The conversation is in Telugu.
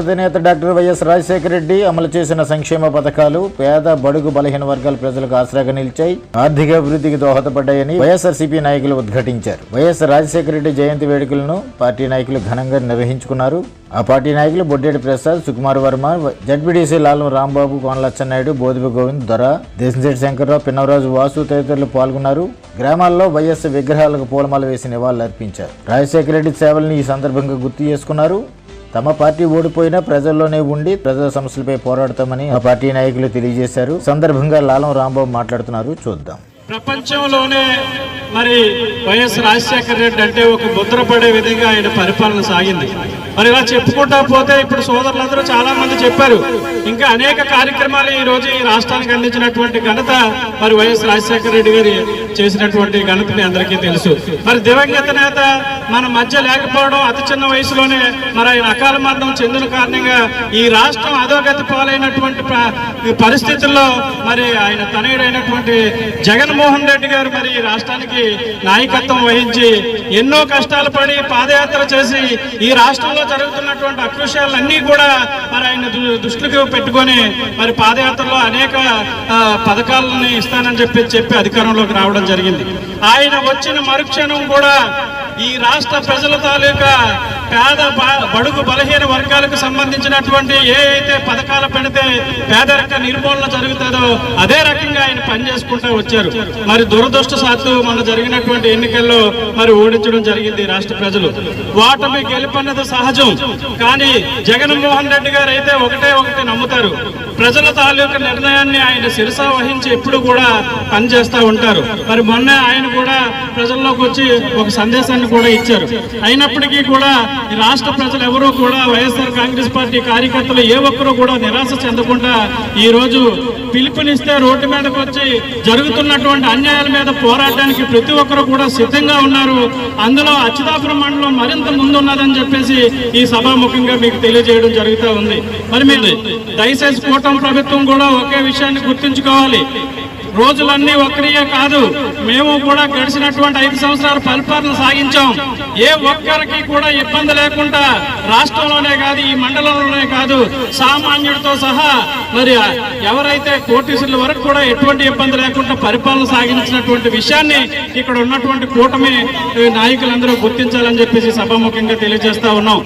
అధినేత డాక్టర్ వైఎస్ రాజశేఖర రెడ్డి అమలు చేసిన సంక్షేమ పథకాలు పేద బడుగు బలహీన వర్గాల ప్రజలకు ఆసరాగా నిలిచాయి. ఆర్థిక అభివృద్ధికి దోహదపడ్డాయని వైఎస్ఆర్సీపీ నాయకులు ఉద్ఘాటించారు. వైఎస్ రాజశేఖర రెడ్డి జయంతి వేడుకలను పార్టీ నాయకులు ఘనంగా నిర్వహించుకున్నారు. ఆ పార్టీ నాయకులు బొడ్డేటి ప్రసాద్ సుకుమార్ వర్మ జడ్పీడీసీ లాలం రాంబాబు కోనలచ్చన్నాయుడు బోధిబ గోవింద్ దొర దేశంశెట్టి శంకర్రావు పిన్నవరాజు వాసు తదితరులు పాల్గొన్నారు. గ్రామాల్లో వైఎస్ విగ్రహాలకు పూలమాల వేసి నివాళులర్పించారు. రాజశేఖర రెడ్డి సేవలను ఈ సందర్భంగా గుర్తు చేసుకున్నారు. తమ పార్టీ ఓడిపోయినా ప్రజల్లోనే ఉండి ప్రజల సమస్యలపై పోరాడతామని ఆ పార్టీ నాయకులు తెలియజేశారు. సందర్భంగా లాలం రాంబాబు మాట్లాడుతున్నారు. చూద్దాం. ప్రపంచంలోనే మరి వైఎస్ రాజశేఖర రెడ్డి అంటే ఒక ముద్రపడే విధంగా ఆయన పరిపాలన సాగింది. మరి ఇలా చెప్పుకుంటా పోతే ఇప్పుడు సోదరులందరూ చాలా మంది చెప్పారు ఇంకా అనేక కార్యక్రమాలు ఈ రోజు ఈ రాష్ట్రానికి అందించినటువంటి ఘనత మరి వైఎస్ రాజశేఖర రెడ్డి గారి చేసినటువంటి ఘనత మీ అందరికీ తెలుసు. మరి దివంగత నేత మన మధ్య లేకపోవడం అతి చిన్న వయసులోనే మరి ఆయన అకాల మరణం చెందిన కారణంగా ఈ రాష్ట్రం అధోగతి పాలైనటువంటి పరిస్థితుల్లో మరి ఆయన తనయుడైనటువంటి జగన్మోహన్ రెడ్డి గారు మరి ఈ రాష్ట్రానికి నాయకత్వం వహించి ఎన్నో కష్టాలు పడి పాదయాత్ర చేసి ఈ రాష్ట్రంలో జరుగుతున్నటువంటి అకృష్యాలన్నీ కూడా మరి ఆయన దృష్టికి పెట్టుకొని మరి పాదయాత్రలో అనేక పథకాలని ఇస్తానని చెప్పి చెప్పి అధికారంలోకి రావడం జరిగింది. ఆయన వచ్చిన మరుక్షణం కూడా ఈ రాష్ట్ర ప్రజల తాలూకా పేద బడుగు బలహీన వర్గాలకు సంబంధించినటువంటి ఏ అయితే పథకాలు పెడితే పేదరిక నిర్మూలన జరుగుతుందో అదే రకంగా ఆయన పనిచేసుకుంటూ వచ్చారు. మరి దురదృష్టశాత్తు మన జరిగినటువంటి ఎన్నికల్లో మరి ఓడించడం జరిగింది రాష్ట్ర ప్రజలు. వాటమి గెలుపన్నది సహజం కానీ జగన్మోహన్ రెడ్డి గారు అయితే ఒకటే ఒకటి నమ్ముతారు. ప్రజల తాలూకు నిర్ణయాన్ని ఆయన శిరస వహించి ఎప్పుడు కూడా పనిచేస్తూ ఉంటారు. మరి మొన్న ఆయన కూడా ప్రజల్లోకి వచ్చి ఒక సందేశాన్ని కూడా ఇచ్చారు. అయినప్పటికీ కూడా ఈ రాష్ట్ర ప్రజలు ఎవరూ కూడా వైఎస్ఆర్ కాంగ్రెస్ పార్టీ కార్యకర్తలు ఏ ఒక్కరూ కూడా నిరాశ చెందకుండా ఈ రోజు పిలుపునిస్తే రోడ్డు మీదకి వచ్చి జరుగుతున్నటువంటి అన్యాయాల మీద పోరాటానికి ప్రతి ఒక్కరు కూడా సిద్ధంగా ఉన్నారు. అందులో అచ్యుతాపురం మండలం మరింత ముందున్నదని చెప్పేసి ఈ సభాముఖంగా మీకు తెలియజేయడం జరుగుతూ ఉంది. మరి మీరు దయచేసి కూటమి ప్రభుత్వం కూడా ఒకే విషయాన్ని గుర్తుంచుకోవాలి. రోజులన్నీ ఒక్కరియే కాదు మేము కూడా గడిచినటువంటి ఐదు సంవత్సరాల పరిపాలన సాగించాం. ఏ ఒక్కరికి కూడా ఇబ్బంది లేకుండా రాష్ట్రంలోనే కాదు ఈ మండలంలోనే కాదు సామాన్యుడితో సహా మరి ఎవరైతే కోటీసుల వరకు కూడా ఎటువంటి ఇబ్బంది లేకుండా పరిపాలన సాగించినటువంటి విషయాన్ని ఇక్కడ ఉన్నటువంటి కూటమి నాయకులందరూ గుర్తించాలని చెప్పేసి సభాముఖంగా తెలియజేస్తా ఉన్నాం.